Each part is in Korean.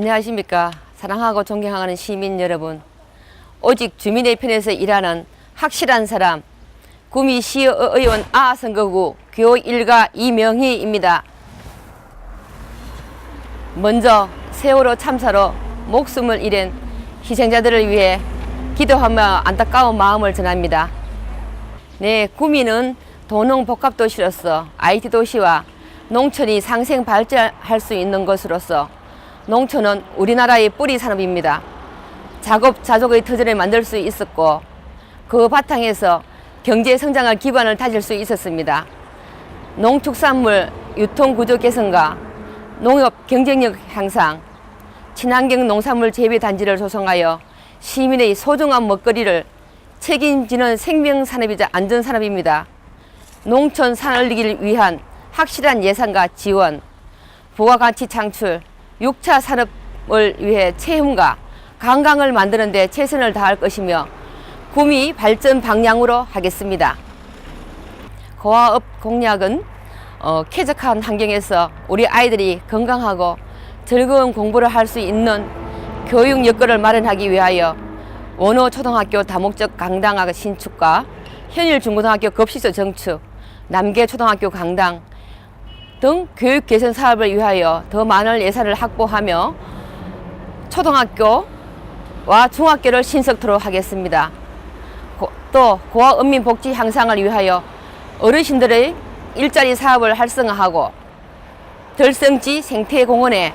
안녕하십니까. 사랑하고 존경하는 시민 여러분. 오직 주민의 편에서 일하는 확실한 사람, 구미 시의원 아선거구 교 일가 이명희입니다. 먼저 세월호 참사로 목숨을 잃은 희생자들을 위해 기도하며 안타까운 마음을 전합니다. 네, 구미는 도농 복합 도시로서 IT 도시와 농촌이 상생 발전할 수 있는 것으로서 농촌은 우리나라의 뿌리 산업입니다. 작업 자족의 터전을 만들 수 있었고 그 바탕에서 경제 성장을 기반을 다질 수 있었습니다. 농축산물 유통 구조 개선과 농업 경쟁력 향상, 친환경 농산물 재배 단지를 조성하여 시민의 소중한 먹거리를 책임지는 생명 산업이자 안전 산업입니다. 농촌 살리기를 위한 확실한 예산과 지원, 부가가치 창출, 6차 산업을 위해 체험과 관광을 만드는 데 최선을 다할 것이며 구미 발전 방향으로 하겠습니다. 고아업 공약은 어, 쾌적한 환경에서 우리 아이들이 건강하고 즐거운 공부를 할 수 있는 교육 여건을 마련하기 위하여 원호 초등학교 다목적 강당학 신축과 현일 중고등학교 급식소 정축, 남계 초등학교 강당 등 교육 개선 사업을 위하여 더 많은 예산을 확보하며 초등학교와 중학교를 신석토록 하겠습니다. 고- 또 고아 은민 복지 향상을 위하여 어르신들의 일자리 사업을 활성화하고 들성지 생태공원에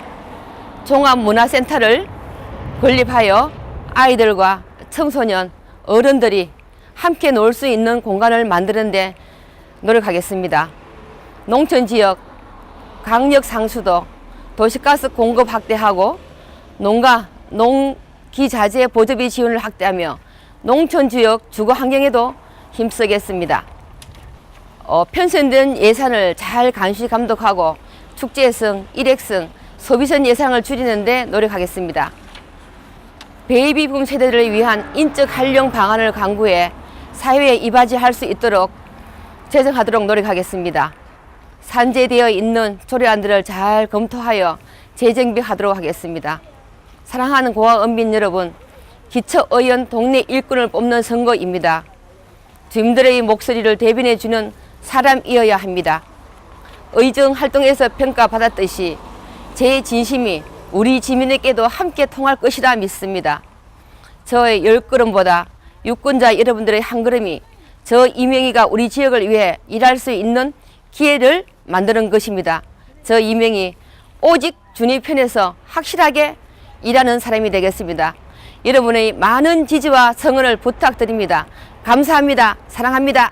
종합문화센터를 건립하여 아이들과 청소년, 어른들이 함께 놀 수 있는 공간을 만드는 데 노력하겠습니다. 농촌 지역 강력 상수도 도시가스 공급 확대하고 농가 농기자재 보조비 지원을 확대하며 농촌 지역 주거 환경에도 힘쓰겠습니다. 어, 편성된 예산을 잘 감시 감독하고 축제성, 일획성, 소비선 예산을 줄이는데 노력하겠습니다. 베이비붐 세대들을 위한 인적 활용 방안을 강구해 사회에 이바지할 수 있도록 제정하도록 노력하겠습니다. 산재되어 있는 조례안들을 잘 검토하여 재정비하도록 하겠습니다. 사랑하는 고아 은민 여러분, 기초의원 동네 일꾼을 뽑는 선거입니다. 주민들의 목소리를 대변해주는 사람이어야 합니다. 의정 활동에서 평가받았듯이 제 진심이 우리 지민에게도 함께 통할 것이라 믿습니다. 저의 열 걸음보다 유권자 여러분들의 한 걸음이 저 이명희가 우리 지역을 위해 일할 수 있는 기회를 만드는 것입니다. 저 이명희 오직 주님 편에서 확실하게 일하는 사람이 되겠습니다. 여러분의 많은 지지와 성원을 부탁드립니다. 감사합니다. 사랑합니다.